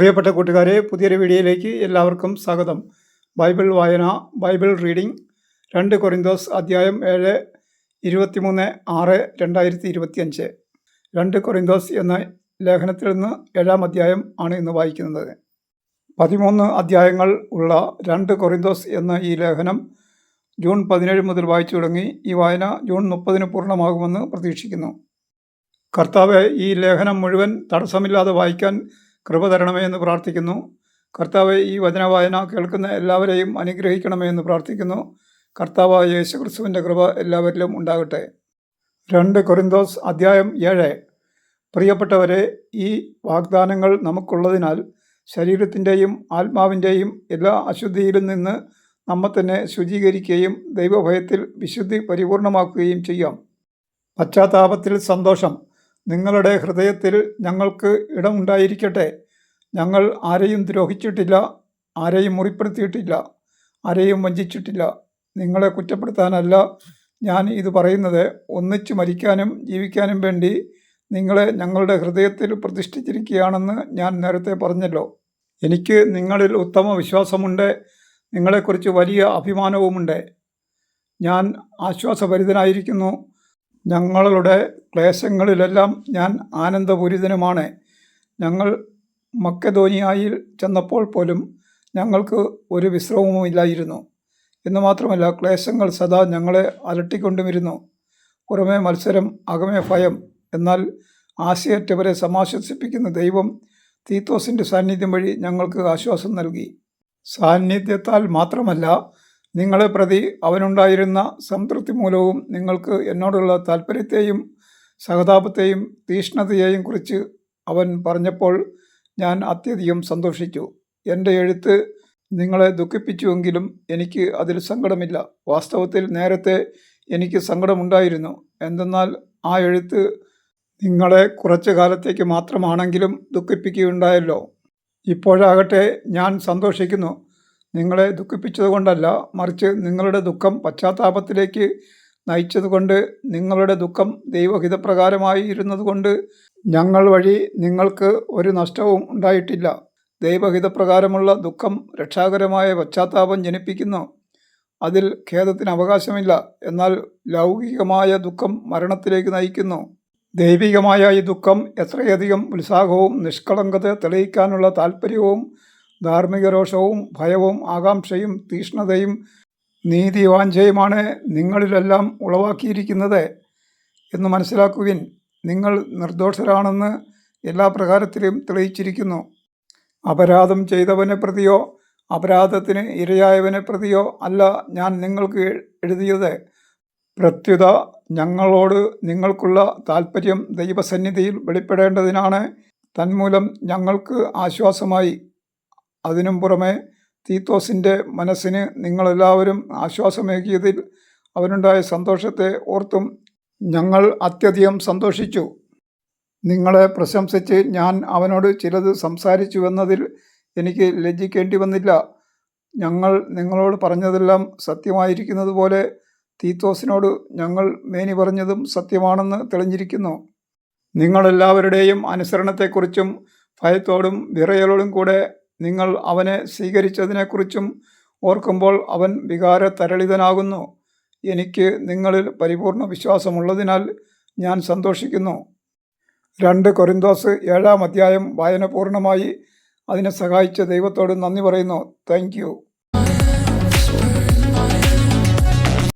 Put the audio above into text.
പ്രിയപ്പെട്ട കൂട്ടുകാരെ പുതിയൊരു വീഡിയോയിലേക്ക് എല്ലാവർക്കും സ്വാഗതം. ബൈബിൾ വായന ബൈബിൾ റീഡിംഗ് രണ്ട് കൊറിന്തോസ് അധ്യായം ഏഴ് ഇരുപത്തിമൂന്ന് ആറ് രണ്ടായിരത്തി ഇരുപത്തിയഞ്ച് രണ്ട് കൊറിന്തോസ് എന്ന ലേഖനത്തിൽ നിന്ന് ഏഴാം അധ്യായം ആണ് ഇന്ന് വായിക്കുന്നത്. പതിമൂന്ന് അധ്യായങ്ങൾ ഉള്ള രണ്ട് കൊറിന്തോസ് എന്ന ഈ ലേഖനം ജൂൺ പതിനേഴ് മുതൽ വായിച്ചു തുടങ്ങി ഈ വായന ജൂൺ മുപ്പതിന് പൂർണമാകുമെന്ന് പ്രതീക്ഷിക്കുന്നു. കർത്താവ് ഈ ലേഖനം മുഴുവൻ തടസ്സമില്ലാതെ വായിക്കാൻ കൃപ തരണമേ എന്ന് പ്രാർത്ഥിക്കുന്നു. കർത്താവ് ഈ വചനവായന കേൾക്കുന്ന എല്ലാവരെയും അനുഗ്രഹിക്കണമേ എന്ന് പ്രാർത്ഥിക്കുന്നു. കർത്താവായ യേശു ക്രിസ്തുവിന്റെ കൃപ എല്ലാവരിലും ഉണ്ടാകട്ടെ. രണ്ട് കൊറിന്തോസ് അധ്യായം ഏഴ്. പ്രിയപ്പെട്ടവരെ ഈ വാഗ്ദാനങ്ങൾ നമുക്കുള്ളതിനാൽ ശരീരത്തിന്റെയും ആത്മാവിന്റെയും എല്ലാ അശുദ്ധിയിലും നിന്ന് നമ്മെ തന്നെ ശുചീകരിക്കുകയും ദൈവഭയത്തിൽ വിശുദ്ധി പരിപൂർണമാക്കുകയും ചെയ്യാം. പശ്ചാത്താപത്തിൽ സന്തോഷം. നിങ്ങളുടെ ഹൃദയത്തിൽ ഞങ്ങൾക്ക് ഇടമുണ്ടായിരിക്കട്ടെ ഞങ്ങൾ ആരെയും ദ്രോഹിച്ചിട്ടില്ല ആരെയും മുറിപ്പെടുത്തിയിട്ടില്ല ആരെയും വഞ്ചിച്ചിട്ടില്ല. നിങ്ങളെ കുറ്റപ്പെടുത്താനല്ല ഞാൻ ഇത് പറയുന്നത്. ഒന്നിച്ച് മരിക്കാനും ജീവിക്കാനും വേണ്ടി നിങ്ങളെ ഞങ്ങളുടെ ഹൃദയത്തിൽ പ്രതിഷ്ഠിച്ചിരിക്കുകയാണെന്ന് ഞാൻ നേരത്തെ പറഞ്ഞല്ലോ. എനിക്ക് നിങ്ങളിൽ ഉത്തമ വിശ്വാസമുണ്ട്. നിങ്ങളെക്കുറിച്ച് വലിയ അഭിമാനവുമുണ്ട്. ഞാൻ ആശ്വാസഭരിതനായിരിക്കുന്നു. ഞങ്ങളുടെ ക്ലേശങ്ങളിലെല്ലാം ഞാൻ ആനന്ദപൂരിതനുമാണ്. ഞങ്ങൾ മക്കധോനിയായി ചെന്നപ്പോൾ പോലും ഞങ്ങൾക്ക് ഒരു വിശ്രമവുമില്ലായിരുന്നു. എന്ന് മാത്രമല്ല ക്ലേശങ്ങൾ സദാ ഞങ്ങളെ അലട്ടിക്കൊണ്ടുമിരുന്നു. പുറമേ മത്സരം അകമേ ഭയം. എന്നാൽ ആശയറ്റവരെ സമാശ്വസിപ്പിക്കുന്ന ദൈവം തീത്തോസിന്റെ സാന്നിധ്യം വഴി ഞങ്ങൾക്ക് ആശ്വാസം നൽകി. സാന്നിധ്യത്താൽ മാത്രമല്ല നിങ്ങളെ പ്രതി അവനുണ്ടായിരുന്ന സംതൃപ്തി മൂലവും നിങ്ങൾക്ക് എന്നോടുള്ള താല്പര്യത്തെയും സഹതാപത്തെയും തീഷ്ണതയെയും കുറിച്ച് അവൻ പറഞ്ഞപ്പോൾ ഞാൻ അത്യധികം സന്തോഷിച്ചു. എന്റെ എഴുത്ത് നിങ്ങളെ ദുഃഖിപ്പിച്ചുവെങ്കിലും എനിക്ക് അതിൽ സങ്കടമില്ല. വാസ്തവത്തിൽ നേരത്തെ എനിക്ക് സങ്കടമുണ്ടായിരുന്നു. എന്തെന്നാൽ ആ എഴുത്ത് നിങ്ങളെ കുറച്ചു കാലത്തേക്ക് മാത്രമാണെങ്കിലും ദുഃഖിപ്പിക്കുകയുണ്ടായല്ലോ. ഇപ്പോഴാകട്ടെ ഞാൻ സന്തോഷിക്കുന്നു. നിങ്ങളെ ദുഃഖിപ്പിച്ചതുകൊണ്ടല്ല മറിച്ച് നിങ്ങളുടെ ദുഃഖം പശ്ചാത്താപത്തിലേക്ക് നയിച്ചതുകൊണ്ട് നിങ്ങളുടെ ദുഃഖം ദൈവഹിതപ്രകാരമായി ഇരുന്നതുകൊണ്ട് ഞങ്ങൾ വഴി നിങ്ങൾക്ക് ഒരു നഷ്ടവും ഉണ്ടായിട്ടില്ല. ദൈവഹിതപ്രകാരമുള്ള ദുഃഖം രക്ഷാകരമായ പശ്ചാത്താപം ജനിപ്പിക്കുന്നു. അതിൽ ഖേദത്തിന് അവകാശമില്ല. എന്നാൽ ലൗകികമായ ദുഃഖം മരണത്തിലേക്ക് നയിക്കുന്നു. ദൈവികമായ ഈ ദുഃഖം എത്രയധികം ഉത്സാഹവും നിഷ്കളങ്കത തെളിയിക്കാനുള്ള താല്പര്യവും ധാർമ്മിക രോഷവും ഭയവും ആകാംക്ഷയും തീഷ്ണതയും നീതിവാഞ്ചയുമാണ് നിങ്ങളിലെല്ലാം ഉളവാക്കിയിരിക്കുന്നത് എന്ന് മനസ്സിലാക്കുവിൻ. നിങ്ങൾ നിർദോഷരാണെന്ന് എല്ലാ പ്രകാരത്തിലും തെളിയിച്ചിരിക്കുന്നു. അപരാധം ചെയ്തവനെ പ്രതിയോ അപരാധത്തിന് ഇരയായവനെ പ്രതിയോ അല്ല ഞാൻ നിങ്ങൾക്ക് എഴുതിയത്. പ്രത്യുത ഞങ്ങളോട് നിങ്ങൾക്കുള്ള താൽപ്പര്യം ദൈവസന്നിധിയിൽ വെളിപ്പെടേണ്ടതിനാണ്. തന്മൂലം ഞങ്ങൾക്ക് ആശ്വാസമായി. അതിനും പുറമെ തീത്തോസിന്റെ മനസ്സിന് നിങ്ങളെല്ലാവരും ആശ്വാസമേകിയതിൽ അവനുണ്ടായ സന്തോഷത്തെ ഓർത്തും ഞങ്ങൾ അത്യധികം സന്തോഷിച്ചു. നിങ്ങളെ പ്രശംസിച്ച് ഞാൻ അവനോട് ചിലത് സംസാരിച്ചുവെന്നതിൽ എനിക്ക് ലജ്ജിക്കേണ്ടി വന്നില്ല. ഞങ്ങൾ നിങ്ങളോട് പറഞ്ഞതെല്ലാം സത്യമായിരിക്കുന്നത് പോലെ തീത്തോസിനോട് ഞങ്ങൾ മേനി പറഞ്ഞതും സത്യമാണെന്ന് തെളിഞ്ഞിരിക്കുന്നു. നിങ്ങളെല്ലാവരുടെയും അനുസരണത്തെക്കുറിച്ചും ഭയത്തോടും വിറയലോടും കൂടെ നിങ്ങൾ അവനെ സ്വീകരിച്ചതിനെക്കുറിച്ചും ഓർക്കുമ്പോൾ അവൻ വികാരതരളിതനാകുന്നു. എനിക്ക് നിങ്ങളിൽ പരിപൂർണ വിശ്വാസമുള്ളതിനാൽ ഞാൻ സന്തോഷിക്കുന്നു. രണ്ട് കൊരിന്തോസ് ഏഴാം അധ്യായം വായന പൂർണമായി. അതിനെ സഹായിച്ച ദൈവത്തോട് നന്ദി പറയുന്നു. താങ്ക്